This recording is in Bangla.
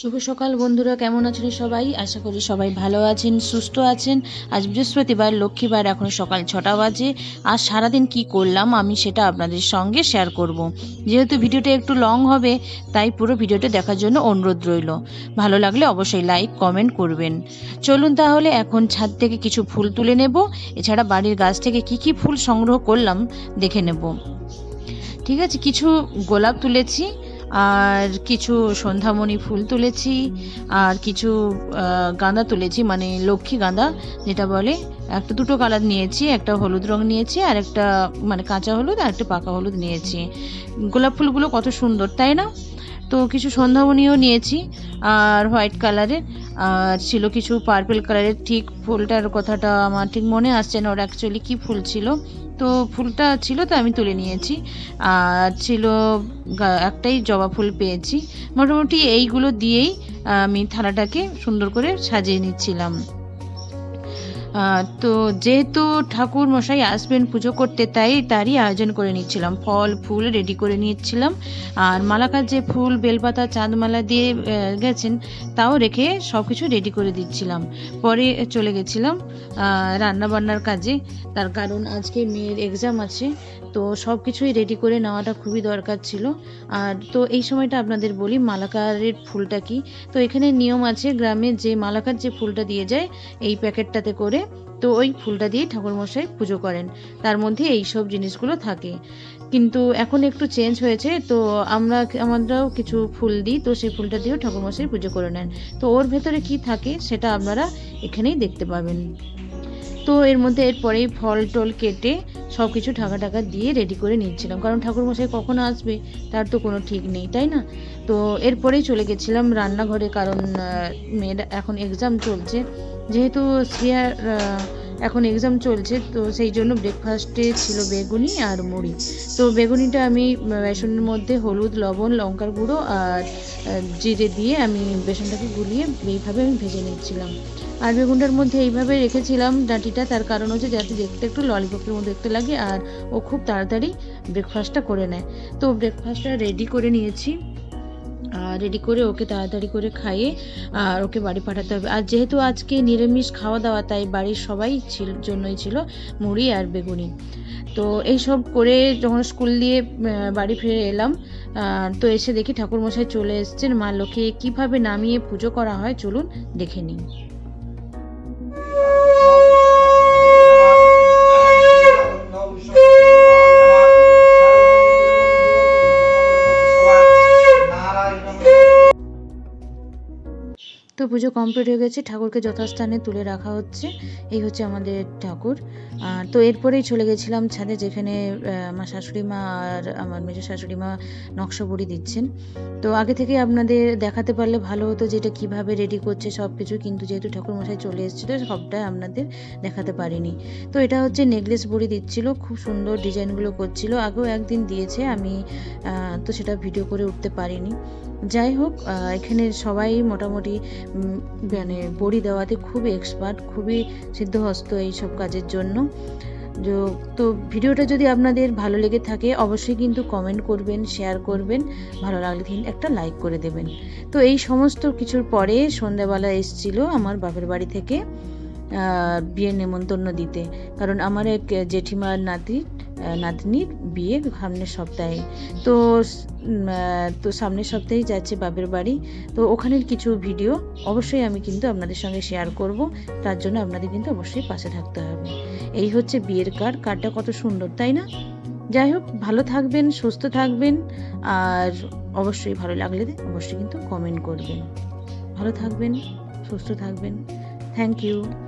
শুভ সকাল বন্ধুরা, কেমন আছেন সবাই? আশা করি সবাই ভালো আছেন, সুস্থ আছেন। আজ বৃহস্পতিবার, লক্ষ্মীবার, এখন সকাল ছটা বাজে। আর সারাদিন কি করলাম আমি সেটা আপনাদের সঙ্গে শেয়ার করব। যেহেতু ভিডিওটা একটু লং হবে, তাই পুরো ভিডিওটা দেখার জন্য অনুরোধ রইল। ভালো লাগলে অবশ্যই লাইক কমেন্ট করবেন। চলুন তাহলে এখন ছাদ থেকে কিছু ফুল তুলে নেব। এছাড়া বাড়ির গাছ থেকে কি কি ফুল সংগ্রহ করলাম, দেখে নেব। ঠিক আছে, কিছু গোলাপ তুলেছি। আর কিছু সন্ধ্যামণি ফুল তুলেছি, আর কিছু গাঁদা তুলেছি মানে লক্ষ্মী গাঁদা, যেটা বলে, একটা দুটো কালার নিয়েছি, একটা হলুদ রং নিয়েছি, আর একটা মানে কাঁচা হলুদ, আর একটা পাকা হলুদ নিয়েছি। গোলাপ ফুলগুলো কত সুন্দর, তাই না? তো কিছু সন্ধ্যামণিও নিয়েছি, আর হোয়াইট কালারের, আর ছিল কিছু পার্পল কালারের, ঠিক ফুলটার কথাটা আমার ঠিক মনে আসছে না, ওর অ্যাকচুয়ালি কী ফুল ছিল। তো ফুলটা ছিল তো আমি তুলে নিয়েছি। আর ছিল একটাই জবা ফুল পেয়েছি। মোটামুটি এইগুলো দিয়েই আমি থালাটাকে সুন্দর করে সাজিয়ে নিচ্ছিলাম। তো যেহেতু ঠাকুর মশাই আসবেন পুজো করতে, তাই তারই আয়োজন করে নিচ্ছিলাম। ফল, ফুল রেডি করে নিচ্ছিলাম। আর মালাকার যে ফুল, বেলপাতা, চাঁদমালা দিয়ে গেছেন, তাও রেখে সব কিছু রেডি করে দিচ্ছিলাম। পরে চলে গেছিলাম রান্না বান্নার কাজে। তার কারণ আজকে মেয়ের এক্সাম আছে, তো সব কিছুই রেডি করে নেওয়াটা খুবই দরকার ছিল। আর তো এই সময়টা আপনাদের বলি, মালাকারের ফুলটা কি? তো এখানে নিয়ম আছে, গ্রামে যে মালাকার যে ফুলটা দিয়ে যায়, এই প্যাকেটটাতে করে তো ওই ফুলটা দিয়ে ঠাকুরমশাই পুজো করেন। তার মধ্যে এই সব জিনিসগুলো থাকে। কিন্তু এখন একটু চেঞ্জ হয়েছে, তো আমরা আমরাও কিছু ফুল দিই, তো সেই ফুলটা দিয়েও ঠাকুরমশাই পুজো করে নেন। তো ওর ভেতরে কি থাকে, সেটা আপনারা এখানেই দেখতে পাবেন। তো এর মধ্যে এরপরেই ফল টল কেটে সব কিছু ঢাকা ঢাকা দিয়ে রেডি করে নিচ্ছিলাম কারণ ঠাকুরমশাই কখন আসবে, তার তো কোনো ঠিক নেই, তাই না? তো এরপরেই চলে গেছিলাম রান্নাঘরে কারণ মেয়ের এখন এক্সাম চলছে। যেহেতু শ্রেয়ার এখন এক্সাম চলছে, তো সেই জন্য ব্রেকফাস্টে ছিল বেগুনি আর মুড়ি। তো বেগুনিটা আমি বেসনের মধ্যে হলুদ, লবণ, লঙ্কার গুঁড়ো আর জিরে দিয়ে আমি বেসনটাকে গুলিয়ে এইভাবে আমি ভেজে নিচ্ছিলাম আর বেগুনটার মধ্যে এইভাবে রেখেছিলাম ডাঁটিটা, তার কারণ হচ্ছে যাতে দেখতে একটু ললিপপের মতো দেখতে লাগে আর ও খুব তাড়াতাড়ি ব্রেকফাস্টটা করে নেয়। তো ব্রেকফাস্টটা রেডি করে নিয়েছি। রেডি করে ওকে তাড়াতাড়ি করে খাইয়ে, আর ওকে বাড়ি পাঠাতে হবে। আর যেহেতু আজকে নিরামিষ খাওয়া দাওয়া, তাই বাড়ির সবাই ছিল, জন্যই ছিল মুড়ি আর বেগুনি। তো এই সব করে যখন স্কুল দিয়ে বাড়ি ফিরে এলাম তো এসে দেখি ঠাকুরমশাই চলে এসেছেন। মা লক্ষ্মী কীভাবে নামিয়ে পুজো করা হয় চলুন দেখে নিই। তো পুজো কমপ্লিট হয়ে গেছে, ঠাকুরকে যথাস্থানে তুলে রাখা হচ্ছে। এই হচ্ছে আমাদের ঠাকুর। আর তো এরপরেই চলে গেছিলাম ছাদে, যেখানে আমার শাশুড়ি মা আর আমার মেজো শাশুড়ি মা নকশা বড়ি দিচ্ছেন। তো আগে থেকে আপনাদের দেখাতে পারলে ভালো হতো যেটা কীভাবে রেডি করছে সব কিছু কিন্তু যেহেতু ঠাকুর মশাই চলে এসেছিল, সবটাই আপনাদের দেখাতে পারিনি। তো এটা হচ্ছে নেকলেস বড়ি দিচ্ছিল, খুব সুন্দর ডিজাইনগুলো করছিল। আগেও একদিন দিয়েছে, আমি তো সেটা ভিডিও করে উঠতে পারিনি। যাই হোক এখানে সবাই মোটামুটি মানে বড়ি দেওয়াতে খুব এক্সপার্ট খুবই সিদ্ধহস্ত এই সব কাজের জন্য। তো ভিডিওটা যদি আপনাদের ভালো লেগে থাকে, অবশ্যই কিন্তু কমেন্ট করবেন শেয়ার করবেন। ভালো লাগলে কিন্তু একটা লাইক করে দেবেন। তো এই সমস্ত কিছুর পরে সন্ধ্যাবেলা এসছিল আমার বাপের বাড়ি থেকে বিয়ের নেমন্তন্ন দিতে। কারণ আমার এক জেঠিমার নাতি নাতনির বিয়ে সামনের সপ্তাহে। তো তো সামনের সপ্তাহেই যাচ্ছে বাপের বাড়ি। তো ওখানের কিছু ভিডিও অবশ্যই আমি কিন্তু আপনাদের সঙ্গে শেয়ার করব। তার জন্য আপনাদের কিন্তু অবশ্যই পাশে থাকতে হবে। এই হচ্ছে বিয়ের কার্ড। কার্ডটা কত সুন্দর, তাই না? যাই হোক, ভালো থাকবেন, সুস্থ থাকবেন। আর অবশ্যই ভালো লাগলে অবশ্যই কিন্তু কমেন্ট করবেন। ভালো থাকবেন, সুস্থ থাকবেন। Thank you